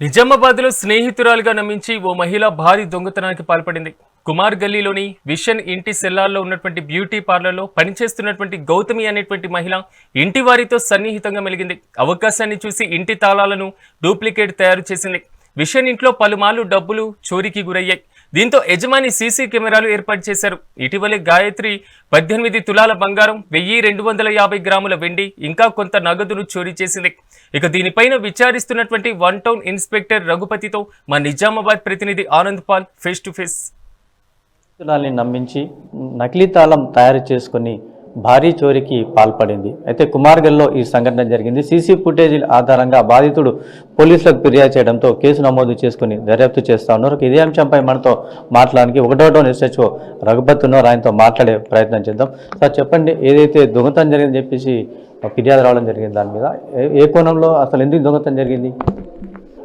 నిజామాబాద్లో స్నేహితురాలుగా నమ్మించి ఓ మహిళ భారీ దొంగతనానికి పాల్పడింది. కుమార్ గల్లీలోని విషన్ ఇంటి సెల్లార్లో ఉన్నటువంటి బ్యూటీ పార్లర్లో పనిచేస్తున్నటువంటి గౌతమి అనేటువంటి మహిళ ఇంటి వారితో సన్నిహితంగా మెలిగింది. అవకాశాన్ని చూసి ఇంటి తాళాలను డూప్లికేట్ తయారు చేసింది. విషన్ ఇంట్లో పలుమార్లు డబ్బులు చోరీకి గురయ్యాయి. దీంతో యజమాని సీసీ కెమెరాలు ఏర్పాటు చేశారు. ఇటీవలే గాయత్రి పద్దెనిమిది తులాల బంగారం వెయ్యి రెండు వందల యాభై గ్రాముల వెండి ఇంకా కొంత నగదును చోరీ చేసింది. ఇక దీనిపైన విచారిస్తున్నటువంటి వన్ టౌన్ ఇన్స్పెక్టర్ రఘుపతితో మా నిజామాబాద్ ప్రతినిధి Anand Paul face to face. తులాల్ని నమ్మించి నకిలీ తాళం తయారు చేసుకుని భారీ చోరీకి పాల్పడింది. అయితే కుమార్గల్లో ఈ సంఘటన జరిగింది. సీసీ ఫుటేజ్ ఆధారంగా బాధితుడు పోలీసులకు ఫిర్యాదు చేయడంతో కేసు నమోదు చేసుకుని దర్యాప్తు చేస్తా ఉన్నారు. ఇదే అంశంపై మనతో మాట్లాడడానికి ఒకటో ఎస్హెచ్ఓ రఘుపతి ఉన్నారు. ఆయనతో మాట్లాడే ప్రయత్నం చేద్దాం. సార్ చెప్పండి ఏదైతే దొంగతనం జరిగిందని చెప్పేసి ఫిర్యాదు రావడం జరిగింది దాని మీద. ఏ- ఏ కోణంలో అసలు ఎందుకు దొంగతనం జరిగింది?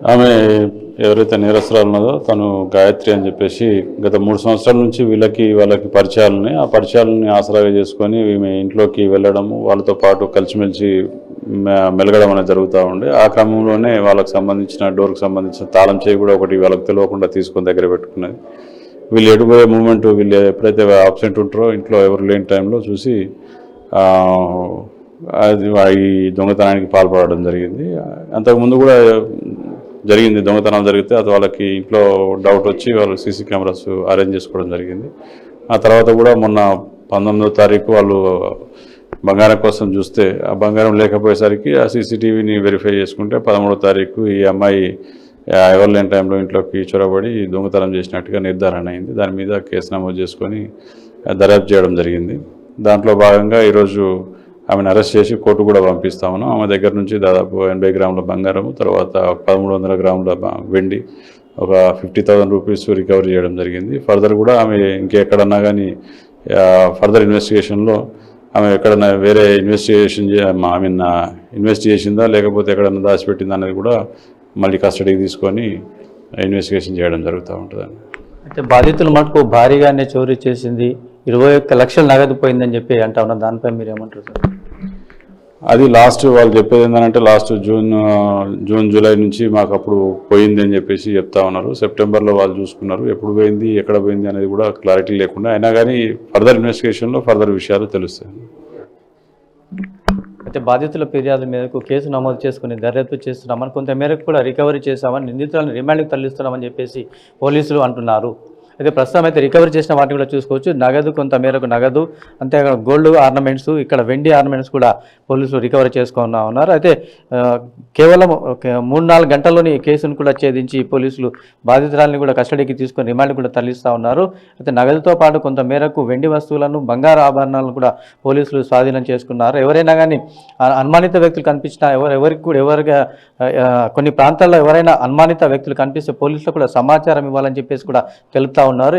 ఆమె ఎవరైతే నేరస్తురాలు ఉన్నదో తను గాయత్రి అని చెప్పేసి గత మూడు సంవత్సరాల నుంచి వీళ్ళకి వాళ్ళకి పరిచయాలని ఆ పరిచయాలని ఆసరాగా చేసుకొని ఈమె ఇంట్లోకి వెళ్ళడము వాళ్ళతో పాటు కలిసిమెలిసి మె- మెలగడం అనేది జరుగుతూ ఉండే. ఆ క్రమంలోనే వాళ్ళకి సంబంధించిన డోర్కి సంబంధించిన తాళం చేయి కూడా ఒకటి వాళ్ళకి తెలియకుండా తీసుకొని దగ్గర పెట్టుకున్నది. వీళ్ళు ఎటుపోయే మూమెంట్ వీళ్ళు ఎప్పుడైతే ఆబ్సెంట్ ఉంటారో ఇంట్లో ఎవరు లేని టైంలో చూసి అది ఈ దొంగతనానికి పాల్పడడం జరిగింది. అంతకుముందు కూడా జరిగింది దొంగతనం జరిగితే అది వాళ్ళకి ఇంట్లో డౌట్ వచ్చి వాళ్ళు సీసీ కెమెరాస్ అరేంజ్ చేసుకోవడం జరిగింది. ఆ తర్వాత కూడా మొన్న పంతొమ్మిదో తారీఖు వాళ్ళు బంగారం కోసం చూస్తే ఆ బంగారం లేకపోయేసరికి ఆ సీసీటీవీని వెరిఫై చేసుకుంటే పదమూడో తారీఖు ఈ అమ్మాయి ఆ, ఎవరు లేని టైంలో ఇంట్లోకి చొరబడి దొంగతనం చేసినట్టుగా నిర్ధారణ అయింది. దాని మీద కేసు నమోదు చేసుకొని దర్యాప్తు చేయడం జరిగింది. దాంట్లో భాగంగా ఈరోజు ఆమెను అరెస్ట్ చేసి కోర్టు కూడా పంపిస్తా ఉన్నాం ఆమె దగ్గర నుంచి దాదాపు ఎనభై గ్రాముల బంగారం తర్వాత పదమూడు వందల గ్రాముల వెండి ఒక ఫిఫ్టీ థౌసండ్ రూపీస్ రికవరీ చేయడం జరిగింది. ఫర్దర్ కూడా ఆమె ఇంకెక్కడన్నా కానీ ఫర్దర్ ఇన్వెస్టిగేషన్లో ఆమె ఎక్కడన్నా వేరే ఇన్వెస్టిగేషన్ ఐ మీన్ ఇన్వెస్ట్ చేసిందా లేకపోతే ఎక్కడన్నా దాచిపెట్టిందా అనేది కూడా మళ్ళీ కస్టడీకి తీసుకొని ఇన్వెస్టిగేషన్ చేయడం జరుగుతూ ఉంటుందండి. అయితే బాధితులు మటుకు భారీగానే చోరీ చేసింది. ఇరవై ఒక్క లక్షలు నగదు పోయిందని చెప్పి అంటా ఉన్న దానిపై మీరు ఏమంటారు సార్? అది లాస్ట్ వాళ్ళు చెప్పేది ఏంటంటే లాస్ట్ జూన్ జూన్ జూలై నుంచి మాకు అప్పుడు పోయింది అని చెప్పేసి చెప్తా ఉన్నారు. సెప్టెంబర్లో వాళ్ళు చూసుకున్నారు. ఎప్పుడు పోయింది ఎక్కడ పోయింది అనేది కూడా క్లారిటీ లేకుండా అయినా కానీ ఫర్దర్ ఇన్వెస్టిగేషన్లో ఫర్దర్ విషయాలు తెలుస్తాయి. అయితే బాధితుల ఫిర్యాదు మేరకు కేసు నమోదు చేసుకుని దర్యాప్తు చేస్తున్నామని కొంత మేరకు కూడా రికవరీ చేశామని నిందితులను రిమాండ్కి తరలిస్తున్నామని చెప్పేసి పోలీసులు అంటున్నారు. అయితే ప్రస్తుతం అయితే రికవరీ చేసిన వాటిని కూడా చూసుకోవచ్చు. నగదు కొంత మేరకు నగదు అంతేకాదు గోల్డ్ ఆర్నమెంట్స్ ఇక్కడ వెండి ఆర్నమెంట్స్ కూడా పోలీసులు రికవరీ చేసుకున్నా ఉన్నారు. అయితే కేవలం మూడు నాలుగు గంటల్లోని కేసును కూడా ఛేదించి పోలీసులు బాధితురాలని కూడా కస్టడీకి తీసుకొని రిమాండ్ కూడా తరలిస్తూ ఉన్నారు. అయితే నగదుతో పాటు కొంత మేరకు వెండి వస్తువులను బంగారు ఆభరణాలను కూడా పోలీసులు స్వాధీనం చేసుకున్నారు. ఎవరైనా కానీ అనుమానిత వ్యక్తులు కనిపించినా ఎవరు ఎవరికి కూడా ఎవరిగా కొన్ని ప్రాంతాల్లో ఎవరైనా అనుమానిత వ్యక్తులు కనిపిస్తే పోలీసులు కూడా సమాచారం ఇవ్వాలని చెప్పేసి కూడా తెలుపుతా చేస్తూ ఉన్నారు.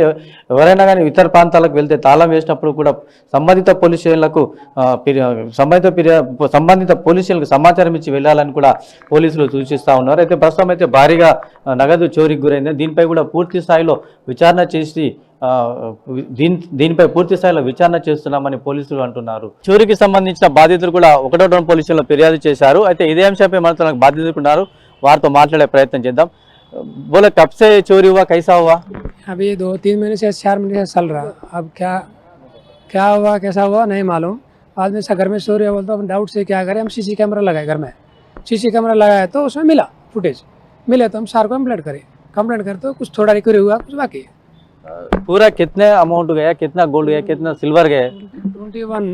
ఎవరైనా కానీ ఇతర ప్రాంతాలకు వెళ్తే తాళం వేసినప్పుడు కూడా సంబంధిత పోలీస్ స్టేషన్లకు సంబంధిత సంబంధిత పోలీస్ సమాచారం ఇచ్చి వెళ్ళాలని కూడా పోలీసులు సూచిస్తూ ఉన్నారు. అయితే ప్రస్తుతం అయితే భారీగా నగదు చోరీకి గురైంది. దీనిపై కూడా పూర్తి స్థాయిలో విచారణ చేసి దీని దీనిపై పూర్తి స్థాయిలో విచారణ చేస్తున్నామని పోలీసులు అంటున్నారు. చోరీకి సంబంధించిన బాధితులు కూడా ఒకటో రెండు పోలీసులు ఫిర్యాదు చేశారు. అయితే ఇదే అంశంపై మనతో బాధితులు ఉన్నారు. వారితో మాట్లాడే ప్రయత్నం చేద్దాం. బోలే కప్సే చోరీవా హువా కైసా अभी दो तीन महीने से चार महीने से चल रहा। अब क्या क्या हुआ कैसा हुआ नहीं मालूम। आदमी से घर में सो रहे बोलते हम डाउट से क्या करें? हम सीसी कैमरा लगाए घर में। सीसी कैमरा लगाया तो उसमें मिला फुटेज मिले तो हम सार को कंप्लेंट करें। कंप्लेंट करते तो कुछ थोड़ा रिकवरी हुआ कुछ बाकी है। पूरा कितने अमाउंट गया कितना गोल्ड गया कितना सिल्वर गया? ट्वेंटी वन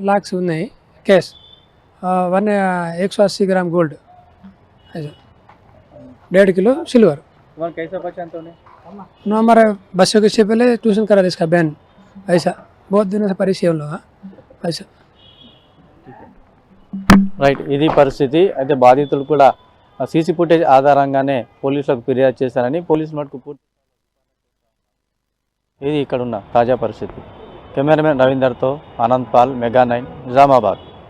लाख से नहीं कैश वन एक सौ अस्सी ग्राम गोल्ड ऐसा। डेढ़ किलो सिल्वर कैसा बचा तो ना हमारे बच्चों के से पहले ट्यूशन करा था इसका बैन ऐसा बहुत दिनों से परेशान हम लोग हाँ, ऐसा రైట్ ఇది పరిస్థితి అయితే బాధితులు కూడా సీసీ ఫుటేజ్ ఆధారంగానే పోలీసులకు ఫిర్యాదు చేశారని పోలీసులు మటుకు పూర్తి ఇది ఇక్కడున్న తాజా పరిస్థితి cameraman రవీందర్తో Anand Paul mega nine Nizamabad